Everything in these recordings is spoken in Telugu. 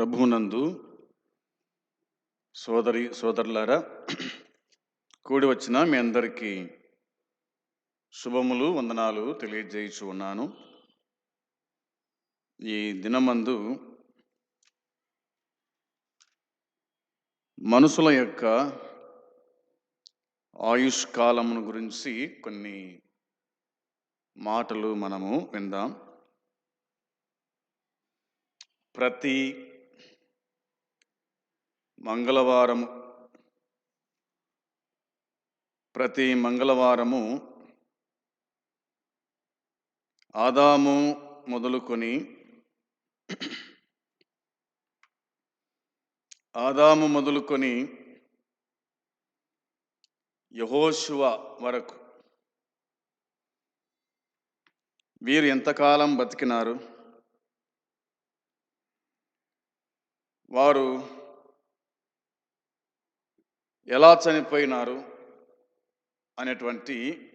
ప్రభువునందు సోదరి సోదరులారా కూడి వచ్చిన మీ అందరికీ శుభములు వందనాలు తెలియజేయచు ఉన్నాను. ఈ దినమందు మనుషుల యొక్క ఆయుష్ కాలమును గురించి కొన్ని మాటలు మనము విందాం. ప్రతి మంగళవారం ప్రతి మంగళవారము ఆదాము మొదలుకొని ఆదాము మొదలుకొని యహోశువ వరకు. వీరు ఎంతకాలం బతికినారు? వారు ఎలా చనిపోయినారు అనేటువంటి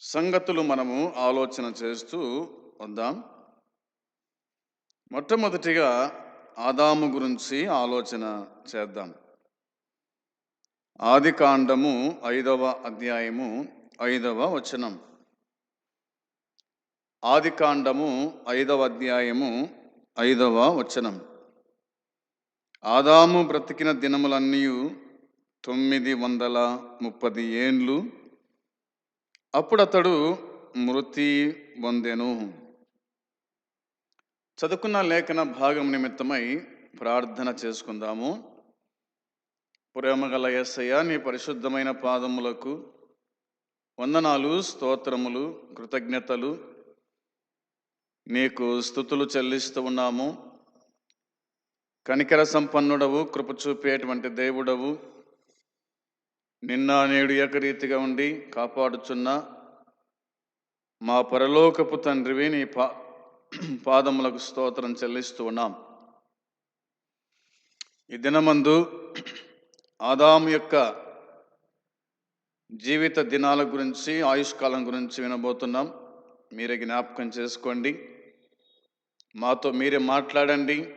సంగతులు మనము ఆలోచన చేస్తూ వద్దాం మొట్టమొదటిగా ఆదాము గురించి ఆలోచన చేద్దాం. ఆది కాండము ఐదవ అధ్యాయము ఐదవ వచనం. ఆది కాండము ఐదవ అధ్యాయము ఐదవ వచనం. ఆదాము బ్రతికిన దినములన్నీ తొమ్మిది వందల ముప్పది ఏండ్లు. అప్పుడు అతడు మృతి పొందెను. చదువుకున్న లేఖన భాగం నిమిత్తమై ప్రార్థన చేసుకుందాము. ప్రేమగల ఎస్సయ్య నీ పరిశుద్ధమైన పాదములకు వందనాలు స్తోత్రములు కృతజ్ఞతలు. నీకు స్థుతులు చెల్లిస్తూ ఉన్నాము. కనికర సంపన్నుడవు కృప చూపేటువంటి దేవుడవు. నిన్న నేడు ఏకరీతిగా ఉండి కాపాడుచున్న మా పరలోకపు తండ్రివి నీ పా పాదములకు స్తోత్రం చెల్లిస్తూ ఉన్నాం. ఈ దినమందు ఆదాము యొక్క జీవిత దినాల గురించి ఆయుష్కాలం గురించి వినబోతున్నాం. మీరే జ్ఞాపకం చేసుకోండి. మాతో మీరే మాట్లాడండి.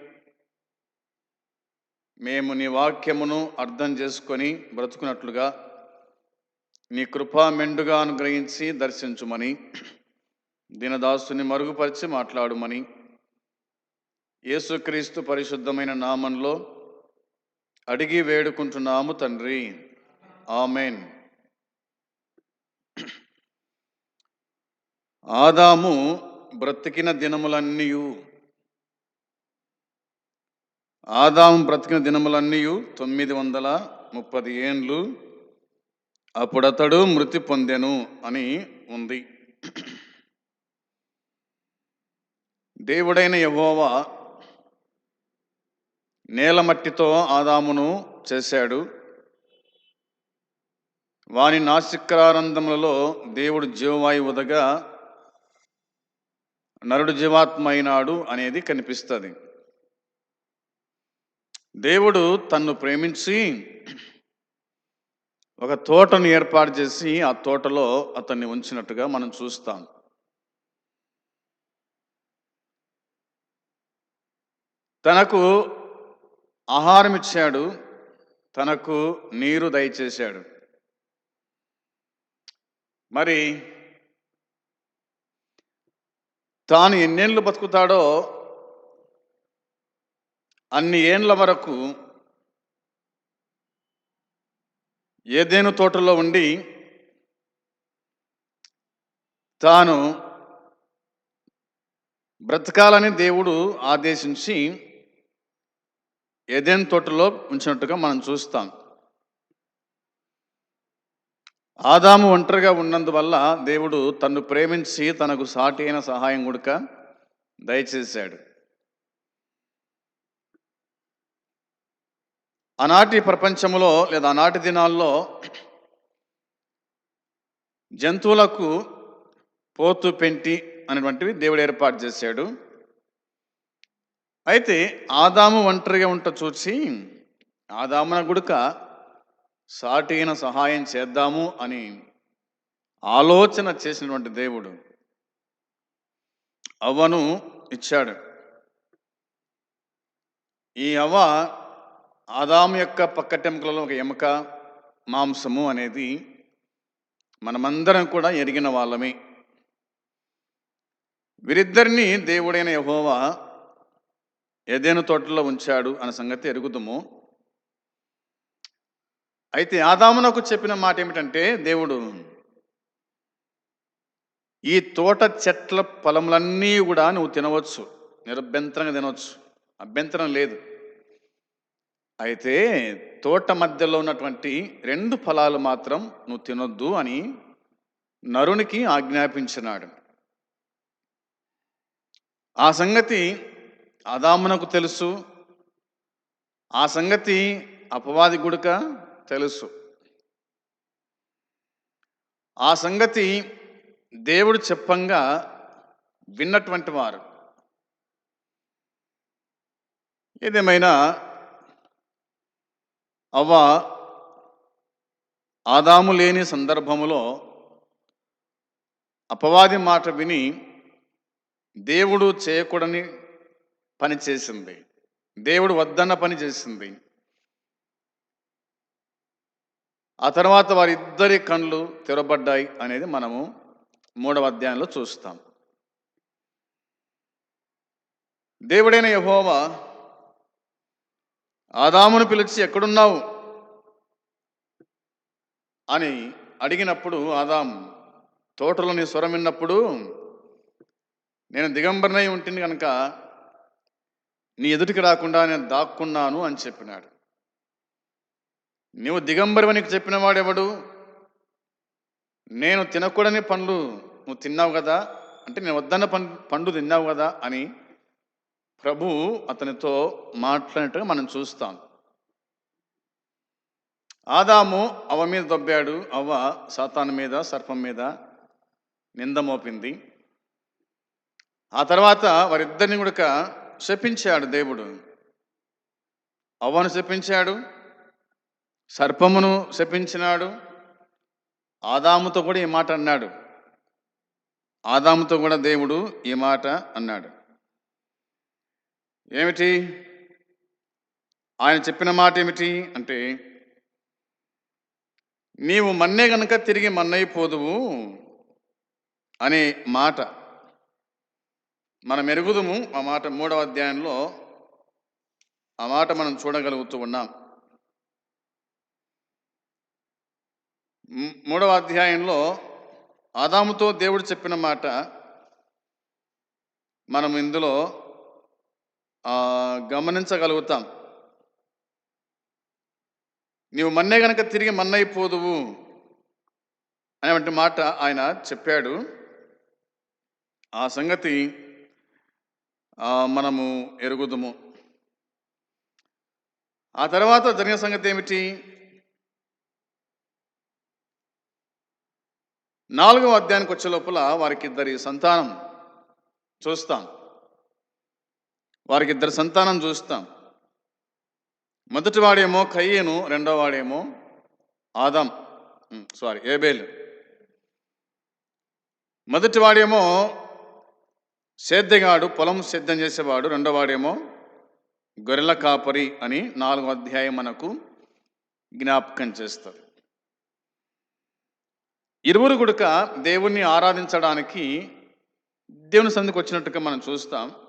మేము నీ వాక్యమును అర్థం చేసుకొని బ్రతుకున్నట్లుగా నీ కృపా మెండుగా అనుగ్రహించి దర్శించుమని దీనదాసుని మరుగుపరిచి మాట్లాడుమని యేసుక్రీస్తు పరిశుద్ధమైన నామంలో అడిగి వేడుకుంటున్నాము తండ్రి. ఆమెన్. ఆదాము బ్రతికిన దినములన్నీయు ఆదాము బ్రతికిన దినములన్నీ తొమ్మిది వందల ముప్పది ఏండ్లు. అప్పుడతడు మృతి పొందెను అని ఉంది. దేవుడైన యహోవా నేలమట్టితో ఆదామును చేశాడు. వాని నాసిక్రారంధములలో దేవుడు జీవవాయు ఉదగా నరుడు జీవాత్మ అయినాడు అనేది కనిపిస్తుంది. దేవుడు తన్ను ప్రేమించి ఒక తోటను ఏర్పాటు చేసి ఆ తోటలో అతన్ని ఉంచినట్టుగా మనం చూస్తాం. తనకు ఆహారం ఇచ్చాడు తనకు నీరు దయచేశాడు. మరి తాను ఎన్నేళ్ళు బతుకుతాడో అన్ని ఏండ్ల వరకు ఏదేను తోటలో ఉండి తాను బ్రతకాలని దేవుడు ఆదేశించి ఏదేను తోటలో ఉంచినట్టుగా మనం చూస్తాం. ఆదాము ఒంటరిగా ఉన్నందువల్ల దేవుడు తన్ను ప్రేమించి తనకు సాటి అయిన సహాయం గుడక దయచేశాడు. ఆనాటి ప్రపంచంలో లేదా ఆనాటి దినాల్లో జంతువులకు పోతు పెంటి అనేటువంటివి దేవుడు ఏర్పాటు చేశాడు. అయితే ఆదాము ఒంటరిగా ఉంట చూసి ఆదామున గుడుక సాటిన సహాయం చేద్దాము అని ఆలోచన చేసినటువంటి దేవుడు అవ్వను ఇచ్చాడు. ఈ అవ్వ ఆదాము యొక్క పక్కటెముకలలో ఒక ఎముక మాంసము అనేది మనమందరం కూడా ఎరిగిన వాళ్ళమే. వీరిద్దరిని దేవుడైన యహోవా ఏదేను తోటలో ఉంచాడు అన్న సంగతి ఎరుగుదము. అయితే ఆదామునకు చెప్పిన మాట ఏమిటంటే దేవుడు ఈ తోట చెట్ల ఫలములన్నీ కూడా నువ్వు తినవచ్చు. నిరభ్యంతరంగా తినవచ్చు. అభ్యంతరం లేదు. అయితే తోట మధ్యలో ఉన్నటువంటి రెండు ఫలాలు మాత్రం నువ్వు తినొద్దు అని నరునికి ఆజ్ఞాపించినాడు. ఆ సంగతి అదామునకు తెలుసు. ఆ సంగతి అపవాది గుడక తెలుసు. ఆ సంగతి దేవుడు చెప్పంగా విన్నటువంటి వారు. ఏదేమైనా అవ్వ ఆదాము లేని సందర్భములో అపవాది మాట విని దేవుడు చేయకూడని పని చేసింది. దేవుడు వద్దన్న పని చేసింది. ఆ తర్వాత వారిద్దరి కళ్ళు తెరబడ్డాయి అనేది మనము మూడవ అధ్యాయంలో చూస్తాం. దేవుడైన యహోవా ఆదామును పిలిచి ఎక్కడున్నావు? అని అడిగినప్పుడు ఆదాం తోటలోని స్వరం విన్నప్పుడు నేను దిగంబరనై ఉంటుంది కనుక నీ ఎదుటికి రాకుండా నేను దాక్కున్నాను అని చెప్పినాడు. నీవు దిగంబరమని చెప్పినవాడెవడు నేను తినకూడని పండ్లు నువ్వు తిన్నావు కదా? అంటే నేను వద్దన్న పండ్లు పండు తిన్నావు కదా? అని ప్రభు అతనితో మాట్లాడటం మనం చూస్తాం. ఆదాము అవ మీద దొబ్బాడు. అవ్వ సాతాను మీద సర్పం మీద నింద మోపింది. ఆ తర్వాత వారిద్దరిని కూడా శపించాడు దేవుడు. అవ్వను శపించాడు సర్పమును శపించినాడు ఆదాముతో కూడా ఈ మాట అన్నాడు. ఆదాముతో కూడా దేవుడు ఈ మాట అన్నాడు. ఏమిటి? ఆయన చెప్పిన మాట ఏమిటి అంటే నీవు మన్నే గనక తిరిగి మన్నైపోదువు అనే మాట మనం ఎరుగుదుము ఆ మాట మూడవ అధ్యాయంలో ఆ మాట మనం చూడగలుగుతూ ఉన్నాం. మూడవ అధ్యాయంలో ఆదాముతో దేవుడు చెప్పిన మాట మనం ఇందులో గమనించగలుగుతాం. నీవు మన్నే గనక తిరిగి మన్నైపోదువు అనేటువంటి మాట ఆయన చెప్పాడు. ఆ సంగతి మనము ఎరుగుదుము. ఆ తర్వాత జరిగిన సంగతి ఏమిటి? నాలుగవ అధ్యాయానికి వచ్చే లోపల వారికి ఇద్దరి సంతానం చూస్తాం. వారికి ఇద్దరు సంతానం చూస్తాం. మొదటి వాడేమో కయ్యను రెండో వాడేమో ఆదాం. సారీ ఏబేలు. మొదటి వాడేమో పొలం సిద్ధం చేసేవాడు రెండో వాడేమో గొర్రెల కాపరి అని నాలుగో అధ్యాయం మనకు జ్ఞాపకం చేస్తుంది. ఇరువురు గుడక దేవుణ్ణి ఆరాధించడానికి దేవుని సందుకు వచ్చినట్టుగా మనం చూస్తాం.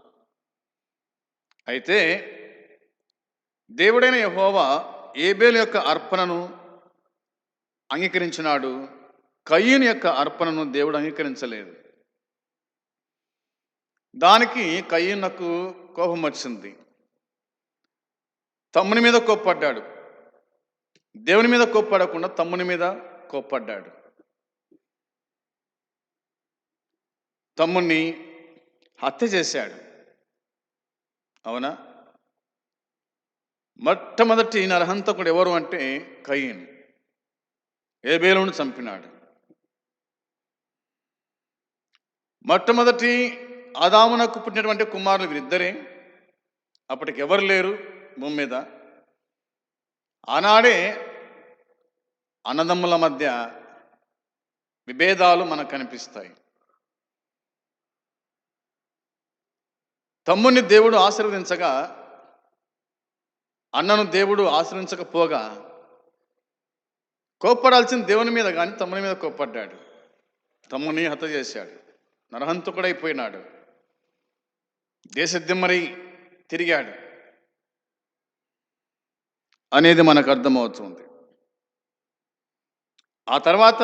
అయితే దేవుడైన యహోవా ఏబేలు యొక్క అర్పణను అంగీకరించినాడు. కయ్యూని యొక్క అర్పణను దేవుడు అంగీకరించలేదు. దానికి కయ్యూనకు కోపం వచ్చింది. తమ్ముని మీద కోప్పడ్డాడు. దేవుని మీద కోప్పడకుండా తమ్ముని మీద కోప్పడ్డాడు. తమ్ముణ్ణి హత్య చేశాడు. అవునా? మొట్టమొదటి నరహంతకుడు ఎవరు అంటే కయ్యను ఏబేలును చంపినాడు. మొట్టమొదటి ఆదామునకు పుట్టినటువంటి కుమారులు వీరిద్దరే. అప్పటికి ఎవరు లేరు? భూమి మీద. ఆనాడే అన్నదమ్ముల మధ్య విభేదాలు మనకు కనిపిస్తాయి. తమ్ముని దేవుడు ఆశీర్వదించగా అన్నను దేవుడు ఆశ్రయించకపోగా కోప్పడాల్సిన దేవుని మీద కానీ తమ్ముని మీద కోప్పడ్డాడు. తమ్ముని హత చేశాడు. నరహంతకుడైపోయినాడు. దేశదిమ్మరి తిరిగాడు. అనేది మనకు అర్థమవుతుంది. ఆ తర్వాత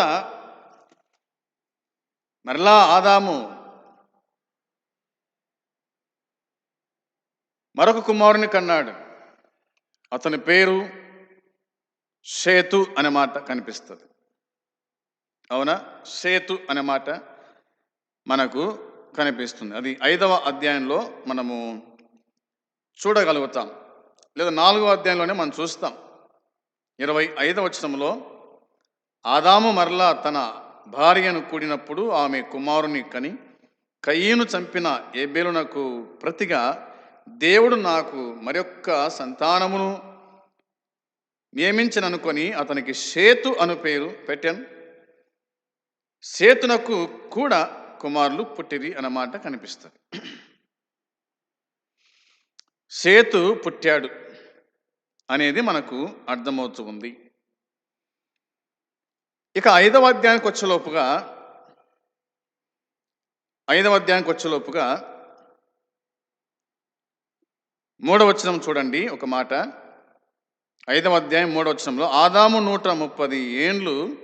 మరలా ఆదాము మరొక కుమారుని కన్నాడు. అతని పేరు సేతు అనే మాట కనిపిస్తుంది. అవునా? సేతు అనే మాట మనకు కనిపిస్తుంది. అది ఐదవ అధ్యాయంలో మనము చూడగలుగుతాం. లేదా నాలుగవ అధ్యాయంలోనే మనం చూస్తాం. ఇరవై ఐదవ వచనంలో ఆదాము మరలా తన భార్యను కూడినప్పుడు ఆమె కుమారుని కని కయ్యను చంపిన ఏబేలునకు ప్రతిగా దేవుడు నాకు మరొక్క సంతానమును నియమించననుకొని అతనికి సేతు అను పేరు పెట్టాను. సేతునకు కూడా కుమారులు పుట్టిరి అన్నమాట కనిపిస్తుంది. సేతు పుట్టాడు అనేది మనకు అర్థమవుతూ ఉంది ఇక ఐదవ అధ్యాయానికి వచ్చేలోపుగా ఐదవ అధ్యాయానికి వచ్చేలోపుగా మూడవచనం చూడండి ఒక మాట. ఐదవ అధ్యాయం మూడవచనంలో ఆదాము నూట ముప్పది ఏండ్లు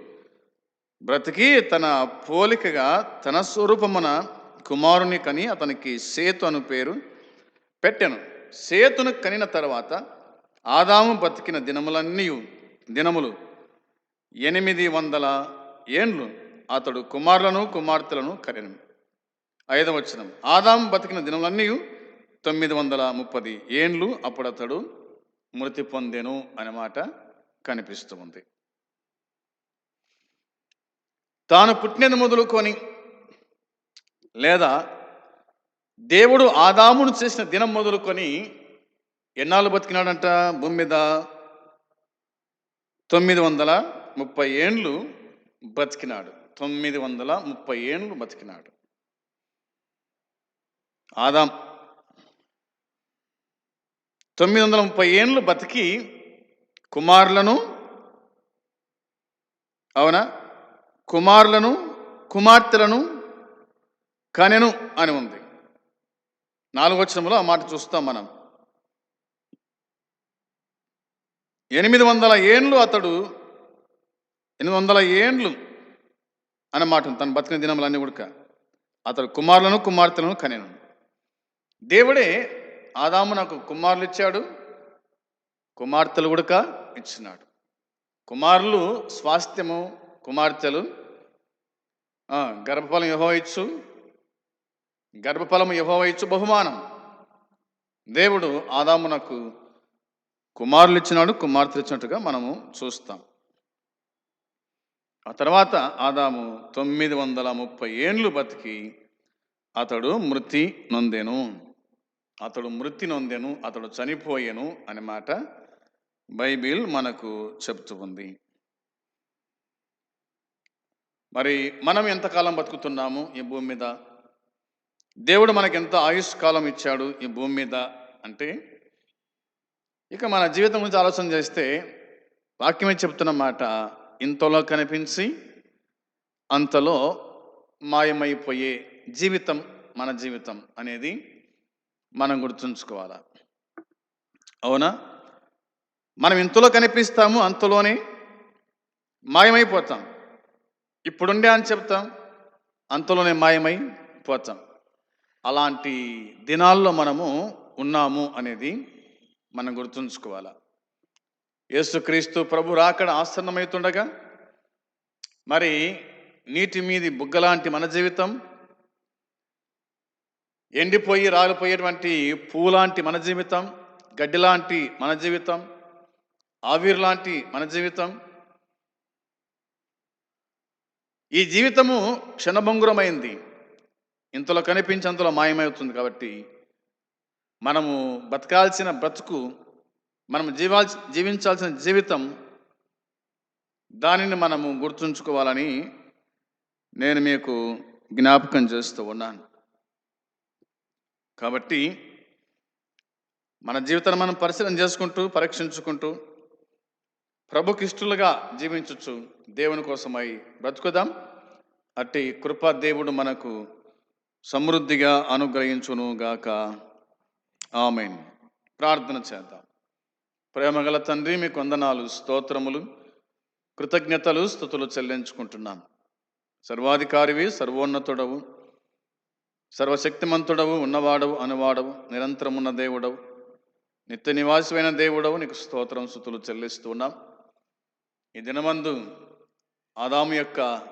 బ్రతికి తన పోలికగా తన స్వరూపమున కుమారుని కని అతనికి సేతు అను పేరు పెట్టాను. సేతును కనిన తర్వాత ఆదాము బతికిన దినములన్నీ దినములు ఎనిమిది వందల ఏండ్లు అతడు కుమారులను కుమార్తెలను కరిన ఐదవచనం ఆదాము బతికిన దినములన్నీ తొమ్మిది వందల ముప్పది ఏండ్లు అప్పుడతడు మృతి పొందెను అనే మాట కనిపిస్తూ ఉంది. తాను పుట్టినది మొదలుకొని లేదా దేవుడు ఆదామును చేసిన దినం మొదలుకొని ఎన్నాళ్ళు బతికినాడంట? భూమి మీద తొమ్మిది వందల ముప్పై ఏండ్లు బతికినాడు. తొమ్మిది వందల ముప్పై ఏండ్లు బతికినాడు. ఆదాం తొమ్మిది వందల ముప్పై ఏండ్లు బతికి కుమారులను అవునా? కుమారులను కుమార్తెలను కనెను అని ఉంది. నాలుగవచనంలో ఆ మాట చూస్తాం మనం. ఎనిమిది వందల ఏండ్లు అతడు ఎనిమిది వందల ఏండ్లు అనే మాట తను బతికిన దినములన్నీ కూడా అతడు కుమారులను కుమార్తెలను కనెను. దేవుడే ఆదాము నాకు కుమారులు ఇచ్చాడు కుమార్తెలు కూడా ఇచ్చినాడు. కుమారులు స్వాస్థ్యము కుమార్తెలు గర్భఫలం యహో ఇచ్చు గర్భఫలము యహో ఇచ్చు బహుమానం. దేవుడు ఆదామునకు కుమారులు ఇచ్చినాడు కుమార్తెలు ఇచ్చినట్టుగా మనము చూస్తాం. ఆ తర్వాత ఆదాము తొమ్మిది వందల ముప్పై ఏండ్లు బతికి అతడు మృతి నొందెను. అతడు మృతి నొందెను అతడు చనిపోయెను అనే మాట బైబిల్ మనకు చెప్తూ ఉంది. మరి మనం ఎంతకాలం బతుకుతున్నాము ఈ భూమి మీద? దేవుడు మనకి ఎంత ఆయుష్ కాలం ఇచ్చాడు ఈ భూమి మీద అంటే? ఇక మన జీవితం గురించి ఆలోచన చేస్తే వాక్యమే చెప్తున్న మాట ఇంతలో కనిపించి అంతలో మాయమైపోయే జీవితం మన జీవితం అనేది మనం గుర్తుంచుకోవాలా? అవునా? మనం ఇంతలో కనిపిస్తాము అంతలోనే మాయమైపోతాం. ఇప్పుడుండే అని చెప్తాం అంతలోనే మాయమై పోతాం అలాంటి దినాల్లో మనము ఉన్నాము అనేది మనం గుర్తుంచుకోవాలా? యేసుక్రీస్తు ప్రభు రాకడ ఆసన్నమవుతుండగా మరి నీటి మీది బుగ్గలాంటి మన జీవితం ఎండిపోయి రాలిపోయేటువంటి పూలాంటి మన జీవితం గడ్డి లాంటి మన జీవితం ఆవిరి లాంటి మన జీవితం. ఈ జీవితము క్షణభంగురమైంది. ఇంతలో కనిపించి అంతలో మాయమవుతుంది కాబట్టి మనము బతకాల్సిన బ్రతుకు మనం జీవా జీవించాల్సిన జీవితం దానిని మనము గుర్తుంచుకోవాలని నేను మీకు జ్ఞాపకం చేస్తూ ఉన్నాను. కాబట్టి మన జీవితాన్ని మనం పరిశీలన చేసుకుంటూ పరీక్షించుకుంటూ ప్రభుకిష్టులుగా జీవించవచ్చు దేవుని కోసమై బ్రతుకుదాం. అట్టి కృపా దేవుడు మనకు సమృద్ధిగా అనుగ్రహించును గాక. ఆమెన్. ప్రార్థన చేద్దాం. ప్రేమగల తండ్రి మీకు వందనాలు స్తోత్రములు కృతజ్ఞతలు స్థుతులు చెల్లించుకుంటున్నాం. సర్వాధికారివి సర్వోన్నతుడవు. సర్వశక్తిమంతుడవు ఉన్నవాడవు అనువాడవు నిరంతరమున్న దేవుడవు. నిత్య నివాసమైన దేవుడవు. నీకు స్తోత్రం స్థుతులు చెల్లిస్తున్నాం. ఈ దినమందు ఆదాము యొక్క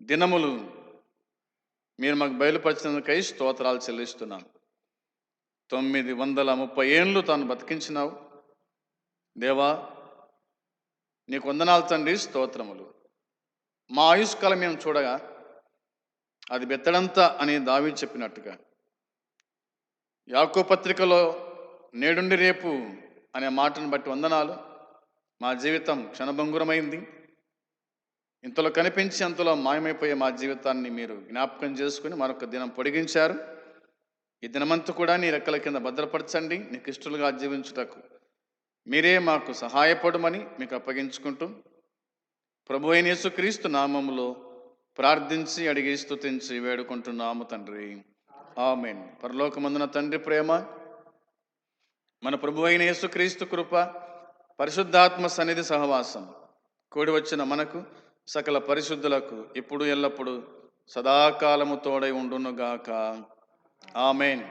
దినములు మీరు మాకు బయలుపరిచినందుకై స్తోత్రాలు చెల్లిస్తున్నాం. తొమ్మిది వందల ముప్పై ఏళ్ళు తాను బతికించినావు. దేవా నీకు వందనాలు తండ్రి స్తోత్రములు. మా ఆయుష్కాలం మేము చూడగా అది బెత్తడంత అని దావి చెప్పినట్టుగా. యాకో పత్రికలో నేడుండి రేపు అనే మాటను బట్టి వందనాలు. మా జీవితం క్షణభంగురమైంది. ఇంతలో కనిపించి అంతలో మాయమైపోయే మా జీవితాన్ని మీరు జ్ఞాపకం చేసుకుని మరొక దినం పొడిగించారు. ఈ దినమంతా కూడా నీ రెక్కల కింద భద్రపరచండి. నీకు ఇష్టలుగా జీవించుటకు మీరే మాకు సహాయపడమని మీకు అప్పగించుకుంటూ. ప్రభు అయిన యేసుక్రీస్తు నామములో ప్రార్థించి అడిగి స్థుతించి వేడుకుంటున్నాము తండ్రి. ఆమెన్. పరలోకమందున తండ్రి ప్రేమ మన ప్రభు అయిన యేసుక్రీస్తు కృప పరిశుద్ధాత్మ సన్నిధి సహవాసం కూడి వచ్చిన మనకు సకల పరిశుద్ధులకు ఇప్పుడు ఎల్లప్పుడూ సదాకాలము తోడై ఉండునుగాక. ఆమెన్.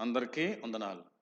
అందరికీ వందనాలు.